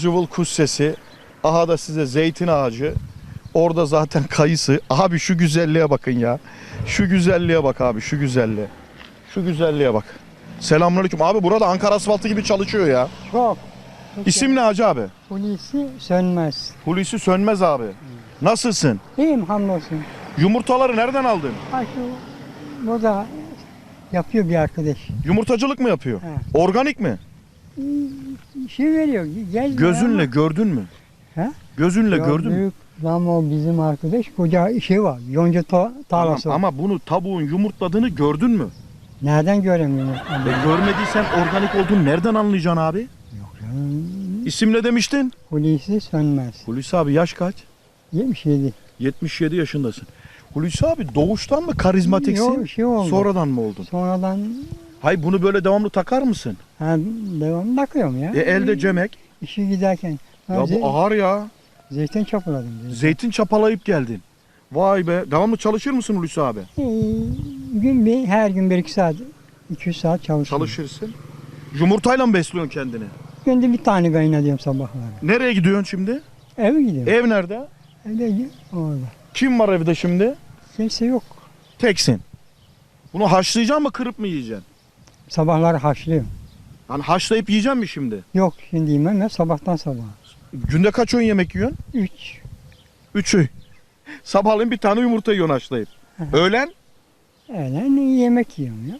Cıvıl kuş sesi. Aha da size zeytin ağacı. Orada zaten kayısı. Abi şu güzelliğe bakın ya. Şu güzelliğe bak abi şu güzelliğe. Şu güzelliğe bak. Selamünaleyküm. Abi burada Ankara asfaltı gibi çalışıyor ya. Çok. İsim ne hacı abi? Polisi sönmez. Hulusi Sönmez abi. Nasılsın? İyiyim hamdolsun. Yumurtaları nereden aldın? Ha şu burada yapıyor bir arkadaş. Yumurtacılık mı yapıyor? He. Organik mi? Şey veriyor. Gez Gözünle gördün mü? He? Gözünle gördün mü? Büyük lan o bizim arkadaş koca şey var. Yonca ta Tamam, tarlası var. ama bunu tavuğun yumurtladığını gördün mü? Nereden göremiyorum? E, görmediysen organik olduğunu nereden anlayacaksın abi? Yok canım. İsim ne demiştin? Polisi sönmez. Hulusi abi yaş kaç? 77. 77 yaşındasın. Hulusi abi doğuştan mı karizmatiksin? Yok şey oldu. Sonradan mı oldun? Sonradan Hay bunu böyle devamlı takar mısın? Ha, devam takıyorum ya. E elde cemek. İşe giderken. Ha, Ya ze- bu ağır ya. zeytin çapaladım. Zeytin. Zeytin çapalayıp geldin. Vay be. Devamlı çalışır mısın Hulusi abi? Ee, gün bir, her gün bir iki saat, iki üç saat çalışıyorum. Çalışırsın. Yumurtayla mı besliyorsun kendini? Günde bir tane kaynatıyorum sabahları. Nereye gidiyorsun şimdi? Eve gidiyorum. Ev nerede? Evde gi- orada. Kim var evde şimdi? Kimse yok. Teksin. Bunu haşlayacaksın mı kırıp mı yiyeceksin? Sabahları haşlıyorum. Hani haşlayıp yiyeceksin mi şimdi? Yok şimdi yemem ben sabahtan sabaha. Günde kaç öğün yemek yiyorsun? Üç. Üç öğün. Sabahleyin bir tane yumurta yiyorsun haşlayıp. Öğlen, Öğlen yemek yiyorum ya.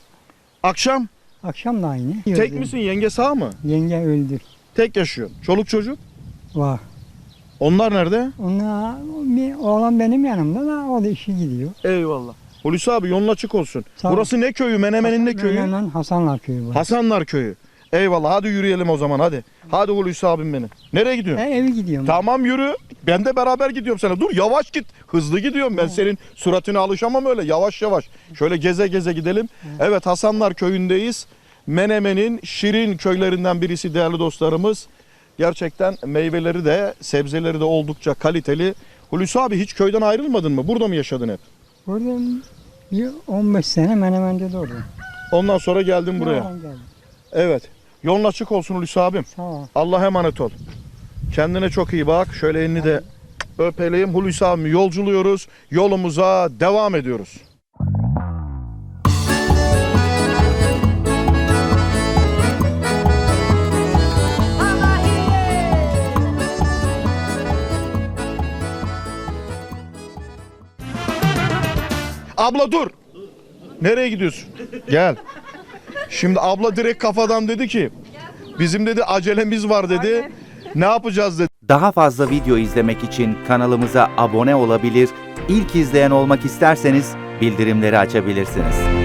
akşam. Akşam da aynı. Tek Yiyorum. misin? Yenge sağ mı? Yenge öldü. Tek yaşıyorsun. Çoluk çocuk? Var. Onlar nerede? Onlar, bir oğlan benim yanımda da o da işe gidiyor. Eyvallah. Hulusi abi yolun açık olsun. Sağ ol. Burası ne köyü? Menemen'in ne köyü? Hemen Hasanlar köyü var. Hasanlar köyü. Eyvallah hadi yürüyelim o zaman hadi. Hadi Hulusi abim benim. Nereye gidiyorsun? Ben eve gidiyorum. Tamam yürü. Ben de beraber gidiyorum sana. Dur yavaş git. Hızlı gidiyorum. Ben senin suratına alışamam öyle. Yavaş yavaş. Şöyle geze geze gidelim. Evet Hasanlar köyündeyiz. Menemen'in şirin köylerinden birisi değerli dostlarımız. Gerçekten meyveleri de sebzeleri de oldukça kaliteli. Hulusi abi hiç köyden ayrılmadın mı? Burada mı yaşadın hep? Burada bir 15 sene Menemen'de durdum. Ondan sonra geldin buraya. Geldim. Evet. Yolun açık olsun Hulusi abim. Sağ ol. Allah emanet ol. Kendine çok iyi bak. Şöyle elini de öpeleyim. Hulusi abimi yolculuyoruz. Yolumuza devam ediyoruz. Abla dur. Nereye gidiyorsun? Gel. Şimdi abla direkt kafadan dedi ki bizim dedi acelemiz var dedi. Ne yapacağız dedi. Daha fazla video izlemek için kanalımıza abone olabilir, ilk izleyen olmak isterseniz bildirimleri açabilirsiniz.